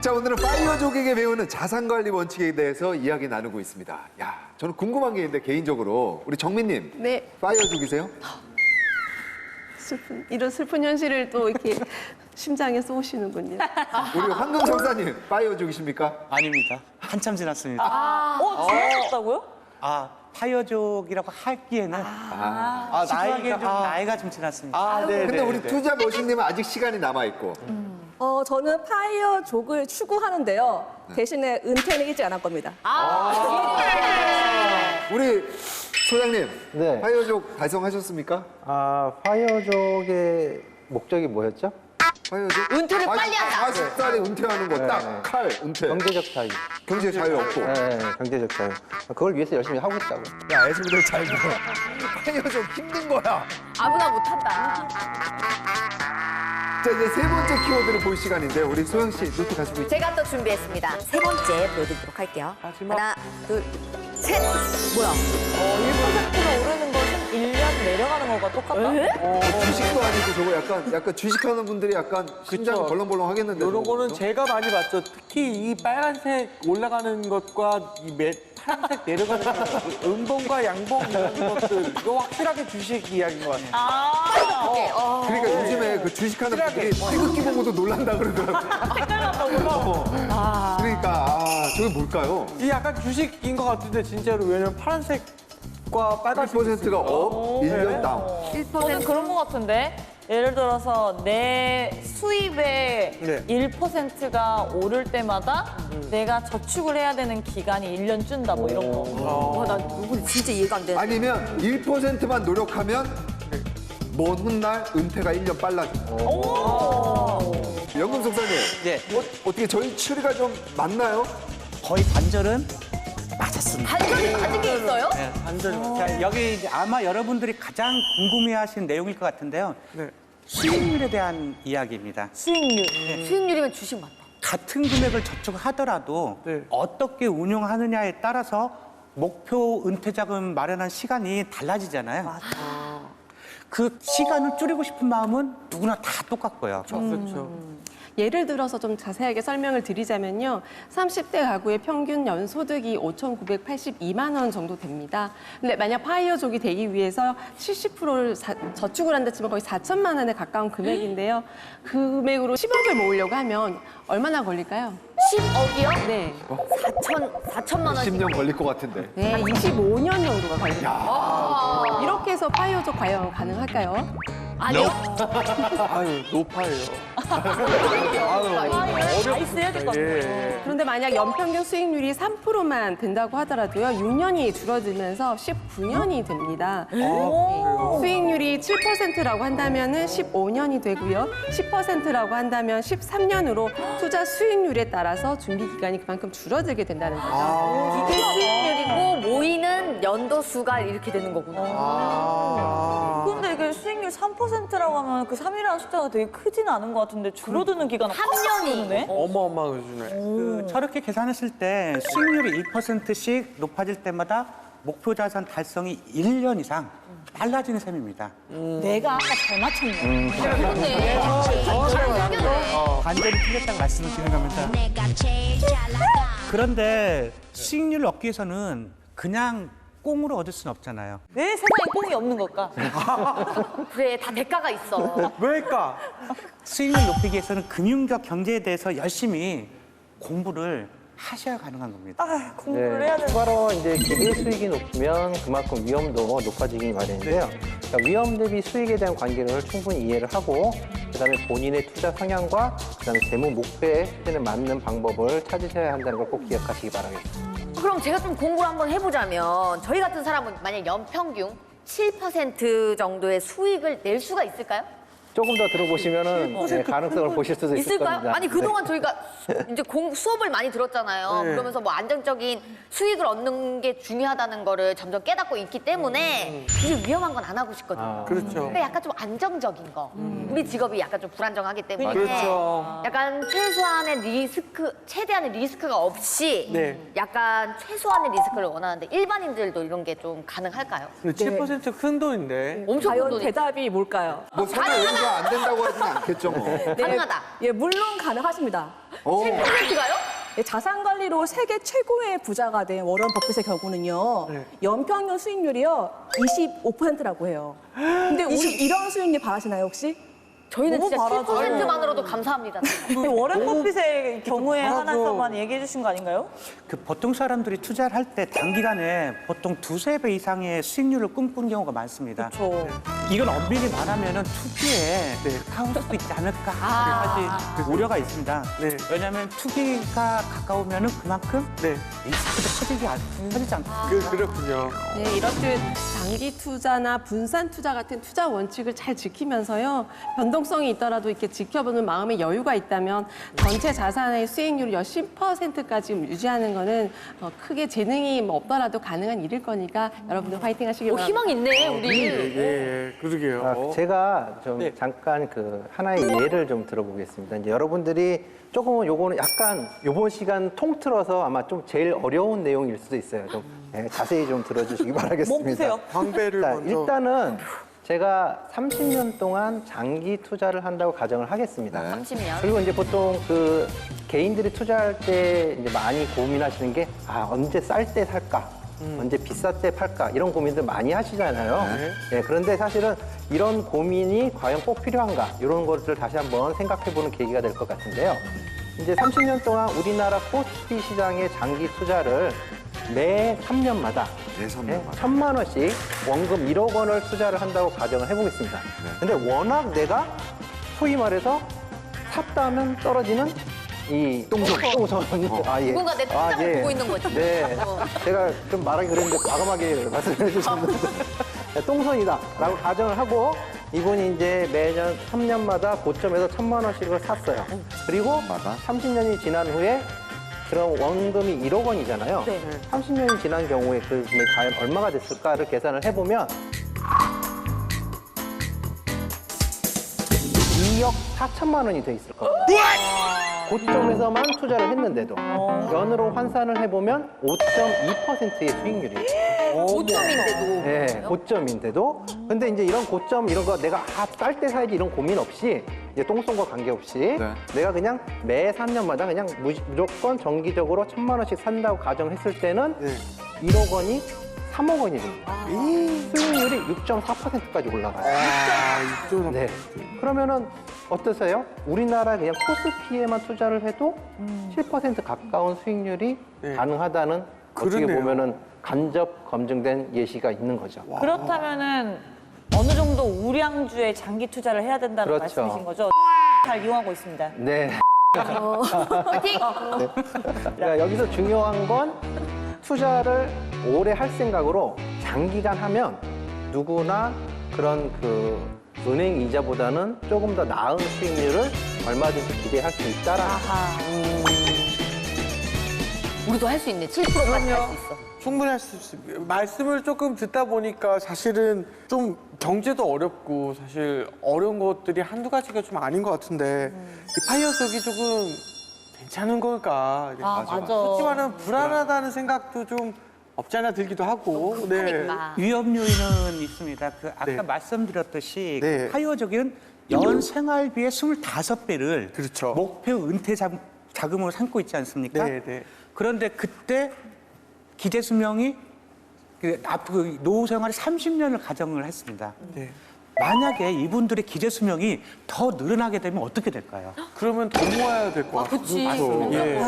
자 오늘은 파이어족에게 배우는 자산관리 원칙에 대해서 이야기 나누고 있습니다. 야 저는 궁금한 게 있는데 개인적으로 우리 정민님 네, 파이어족이세요? 슬픈 이런 슬픈 현실을 또 이렇게 심장에 쏘시는군요. 우리 황금 성사님 파이어족이십니까? 아닙니다. 한참 지났습니다. 어, 지나셨다고요? 아, 파이어족이라고 하기에는 아, 아, 나이가 좀 나이가 좀 지났습니다. 아, 네. 근데 우리 투자 머신님은 아직 시간이 남아 있고 어, 저는 파이어 족을 추구하는데요. 대신에 은퇴는 일찍 안 할 겁니다. 우리 소장님 네. 파이어족 달성하셨습니까? 아, 파이어족의 목적이 뭐였죠? 파이어족 은퇴를 빨리 한다. 40살에 은퇴하는 거 딱 칼 은퇴 경제적 자유. 경제 자유 없고 네, 경제적 자유. 그걸 위해서 열심히 하고 있다고. 야 애수들 잘 들어 파이어족 힘든 거야 아무나 못한다. 자 이제 세 번째 키워드를 볼 시간인데 우리 소영 씨 노트 가지고 있죠? 제가 또 준비했습니다. 세 번째 보여드리도록 할게요. 하나, 둘, 셋. 뭐야? 1%가 오르는 것 은 1년 내려가는 거가 똑같다? 어, 주식도 아니고 저거 약간 약간 주식하는 분들이 약간 심장이 벌렁벌렁 하겠는데 이런 저거 거는? 제가 많이 봤죠. 특히 이 빨간색 올라가는 것과 이 매, 파란색 내려가는 것, 그 음봉과 양봉 이런 것들 이거 확실하게 주식 이야기인 것 같아요. 그러니까 요즘에 그 주식하는 분들이 태극기 보고도 놀란다 그러더라고요. 어. 그러니까 아, 저게 뭘까요? 이 약간 주식인 것 같은데 진짜로 왜냐면 파란색 과 빨간색 8%가 업, 1년 다운. 저는 그런 거 같은데 예를 들어서 내 수입의 네. 1%가 오를 때마다 내가 저축을 해야 되는 기간이 1년 준다 뭐 이런 거. 와, 나 이거 진짜 이해가 안 되는데. 아니면 1%만 노력하면 먼 훗날 은퇴가 1년 빨라진다. 연금 속사님, 네. 어, 어떻게 저희 추리가 좀 맞나요? 거의 반절은 맞았습니다. 반전이 맞은 게 있어요? 네, 반절. 자, 여기 이제 아마 여러분들이 가장 궁금해하시는 내용일 것 같은데요. 네. 수익률에 대한 이야기입니다. 수익률. 수익률이면 주식 맞다. 같은 금액을 저축하더라도 네. 어떻게 운용하느냐에 따라서 목표 은퇴 자금 마련한 시간이 달라지잖아요. 그 시간을 줄이고 싶은 마음은 누구나 다 똑같고요. 그렇죠. 예를 들어서 좀 자세하게 설명을 드리자면요. 30대 가구의 평균 연소득이 5,982만 원 정도 됩니다. 근데 만약 파이어족이 되기 위해서 70%를 저축을 한다 치면 거의 4천만 원에 가까운 금액인데요. 그 금액으로 10억을 모으려고 하면 얼마나 걸릴까요? 10억이요? 네. 4천, 4천만 원. 10년 걸릴 것 같은데. 네, 25년 정도가 걸립니다. 이렇게 해서 파이어족 과연 가능할까요? 아니요. 아유 높아요. 다 있어야 될 것 같아요. 예. 그런데 만약 연평균 수익률이 3%만 된다고 하더라도요, 6년이 줄어들면서 19년이 됩니다. 네. 수익률이 7%라고 한다면 15년이 되고요, 10%라고 한다면 13년으로 투자 수익률에 따라서 준비 기간이 그만큼 줄어들게 된다는 거죠. 이게 수익률이고 모이는 연도 수가 이렇게 되는 거구나. 아. 근데 이게 수익률 3% 라고 하면 그 3이라는 숫자가 되게 크지는 않은 것 같은데 줄어드는 기간은 한 년이. 네 어마어마한 수준에. 그 저렇게 계산했을 때 수익률이 1%씩 높아질 때마다 목표 자산 달성이 1년 이상 빨라지는 셈입니다. 내가 아까 잘 맞췄네. 그런데. 반전이 틀렸다고 말씀을 드린 겁니다. 그런데 수익률을 얻기 위해서는 그냥 꽁으로 얻을 수는 없잖아요. 왜 세상에 꽁이 없는 걸까? 그래, 다 대가가 있어. 왜일까? 수익률 높이기 위해서는 금융적 경제에 대해서 열심히 공부를 하셔야 가능한 겁니다. 아, 공부를 해야 네, 되는 추가로 이제 기대 수익이 높으면 그만큼 위험도 높아지기 마련인데요. 그러니까 위험 대비 수익에 대한 관계를 충분히 이해를 하고 그다음에 본인의 투자 성향과 그다음에 재무 목표에 맞는 방법을 찾으셔야 한다는 걸 꼭 기억하시기 바라겠습니다. 그럼 제가 좀 공부를 한번 해보자면 저희 같은 사람은 만약 연평균 7% 정도의 수익을 낼 수가 있을까요? 조금 더 들어보시면은 네, 가능성을 보실 수도 있을 있을까요? 겁니다. 아니 그동안 저희가 이제 공, 수업을 많이 들었잖아요. 네. 그러면서 뭐 안정적인 수익을 얻는 게 중요하다는 거를 점점 깨닫고 있기 때문에 이게 위험한 건 안 하고 싶거든요. 아. 그렇죠. 그러니까 약간 좀 안정적인 거. 우리 직업이 약간 좀 불안정하기 때문에 그렇죠. 약간 최소한의 리스크, 최대한의 리스크가 없이 네. 약간 최소한의 리스크를 원하는데 일반인들도 이런 게 좀 가능할까요? 근데 7%큰 돈인데. 엄청 큰 과연 돈이 대답이 뭘까요? 뭐 설마 여기서 안 된다고 하지는 않겠죠 뭐. 가능하다. 예, 물론 가능하십니다. 오. 7%가요? 네, 자산 관리로 세계 최고의 부자가 된 워런 버핏의 경우는요. 네. 연평균 수익률이요. 25%라고 해요. 근데 우리 이런 수익률 바라시나요, 혹시? 저희는 너무 진짜 바라죠. 7%만으로도 감사합니다. 워렌 버핏의 경우에 바라죠. 하나서만 얘기해 주신 거 아닌가요? 그 보통 사람들이 투자를 할 때 단기간에 보통 두세 배 이상의 수익률을 꿈꾸는 경우가 많습니다. 그렇죠. 이건 엄밀히 말 하면 투기에 가까울 수도 있지 않을까 사실 우려가 있습니다. 네. 왜냐하면 투기가 가까우면 그만큼 네. 리스크도 커지지, 않, 커지지 않고 그, 그렇군요. 네, 이렇듯 장기 투자나 분산 투자 같은 투자 원칙을 잘 지키면서요. 변동 성이 있더라도 이렇게 지켜보는 마음의 여유가 있다면 전체 자산의 수익률을 10%까지 유지하는 거는 어, 크게 재능이 뭐 없더라도 가능한 일일 거니까 여러분들 화이팅 하시길 오, 바랍니다. 희망 있네, 우리. 예, 예, 그러게요. 아, 제가 좀 네. 잠깐 그 하나의 예를 좀 들어보겠습니다. 이제 여러분들이 조금 은 요거는 약간 요번 시간 통틀어서 아마 좀 제일 어려운 내용일 수도 있어요. 좀 예, 자세히 좀 들어주시기 바라겠습니다. 몸 푸세요. 광배를 자, 먼저. 일단은 제가 30년 동안 장기 투자를 한다고 가정을 하겠습니다. 30년. 그리고 이제 보통 그 개인들이 투자할 때 이제 많이 고민하시는 게 아, 언제 쌀 때 살까? 언제 비쌀 때 팔까? 이런 고민들 많이 하시잖아요. 예, 그런데 사실은 이런 고민이 과연 꼭 필요한가? 이런 것들을 다시 한번 생각해 보는 계기가 될 것 같은데요. 이제 30년 동안 우리나라 코스피 시장의 장기 투자를 매 3년마다 매 3년마다. 천만 원씩 원금 1억 원을 투자를 한다고 가정을 해보겠습니다. 근데 워낙 내가 소위 말해서 샀다 하면 떨어지는 이 똥손. 똥손. 아, 예. 누군가 내 통장을 보고 있는 거지. 네. 제가 좀 말하기 그랬는데 과감하게 말씀해 주셨는데. 네, 똥손이다. 라고 가정을 하고 이분이 이제 매년 3년마다 고점에서 천만 원씩을 샀어요. 그리고 마다? 30년이 지난 후에 그럼 원금이 1억 원이잖아요. 네. 30년이 지난 경우에 그 금액이 과연 얼마가 됐을까를 계산을 해보면 2억 4천만 원이 돼 있을 겁니다. 고점에서만 투자를 했는데도 연으로 환산을 해보면 5.2%의 수익률이에요. 고점인데도. 네, 고점인데도. 근데 이제 이런 고점 이런 거 내가 아, 쌀 때 사야지 이런 고민 없이 이제 똥손과 관계없이 네. 내가 그냥 매 3년마다 그냥 무- 무조건 정기적으로 천만 원씩 산다고 가정했을 때는 네. 1억 원이 3억 원이 됩니다. 수익률이 6.4%까지 올라가요. 아, 네. 그러면은 어떠세요? 우리나라 그냥 코스피에만 투자를 해도 7% 가까운 수익률이 네. 가능하다는 어떻게 그러네요. 보면은 간접 검증된 예시가 있는 거죠. 그렇다면은 어느 정도 우량주에 장기 투자를 해야 된다는 그렇죠. 말씀이신 거죠? 잘 이용하고 있습니다. 네. 파이팅! 그러니까 여기서 중요한 건 투자를 오래 할 생각으로 장기간 하면 누구나 그런 그 은행 이자보다는 조금 더 나은 수익률을 얼마든지 기대할 수 있다라는 아하. 우리도 할 수 있네. 7%까지 할 수 있어. 충분히 할수 있습니다. 말씀을 조금 듣다 보니까 사실은 좀 경제도 어렵고 사실 어려운 것들이 한두 가지가 좀 아닌 것 같은데 이 파이어석이 조금 괜찮은 걸까. 아, 맞아. 그렇지만은 불안하다는 생각도 좀 없지 않아 들기도 하고. 네. 위험 요인은 있습니다. 그 아까 네. 말씀드렸듯이 네. 그 파이어적인 연 생활비의 25배를 그렇죠. 목표 은퇴 자금, 자금으로 삼고 있지 않습니까? 네, 네. 그런데 그때 기대 수명이 그 앞으로 노후 생활이 30년을 가정을 했습니다. 네. 만약에 이분들의 기대 수명이 더 늘어나게 되면 어떻게 될까요? 그러면 더 모아야 될 것 같아요. 그치. 예.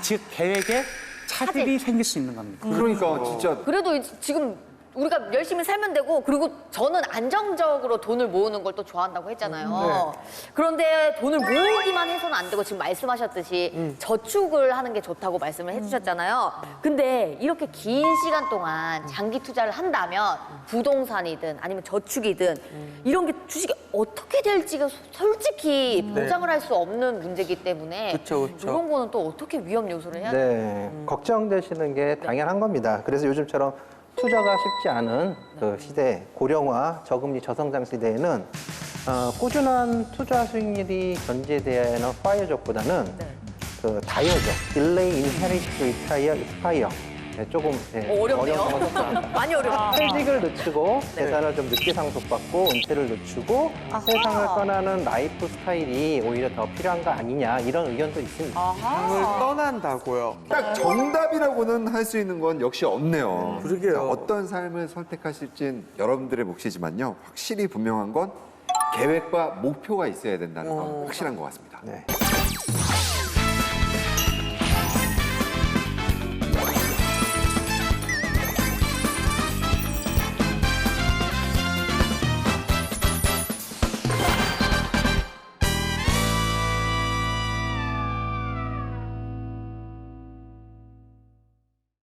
즉 계획에 차질이 생길 수 있는 겁니다. 그러니까 진짜 그래도 이- 지금 우리가 열심히 살면 되고 그리고 저는 안정적으로 돈을 모으는 걸 또 좋아한다고 했잖아요. 그런데 돈을 모으기만 해서는 안 되고 지금 말씀하셨듯이 저축을 하는 게 좋다고 말씀을 해주셨잖아요. 근데 이렇게 긴 시간 동안 장기 투자를 한다면 부동산이든 아니면 저축이든 이런 게 주식이 어떻게 될지가 소- 솔직히 보장을 할 수 없는 문제이기 때문에 그쵸, 그쵸. 이런 거는 또 어떻게 위험 요소를 해야 돼요? 네, 걱정되시는 게 당연한 겁니다. 그래서 요즘처럼 투자가 쉽지 않은 그 시대, 고령화, 저금리, 저성장 시대에는 어, 꾸준한 투자 수익률이 견제돼야 하는 파이어족보다는 그 다이어족, 딜레이 인헤리트 리타이어 익스파이어 네, 조금 네, 어, 어렵네요. 어려운. 많이 어려워. 퇴직을 늦추고 네. 재산을 좀 늦게 상속받고 은퇴를 늦추고 세상을 떠나는 라이프 스타일이 오히려 더 필요한 거 아니냐 이런 의견도 있습니다. 삶을 떠난다고요. 딱 정답이라고는 할 수 있는 건 역시 없네요. 그러게요. 자, 어떤 삶을 선택하실진 여러분들의 몫이지만요. 확실히 분명한 건 계획과 목표가 있어야 된다는 건 확실한 것 같습니다. 네.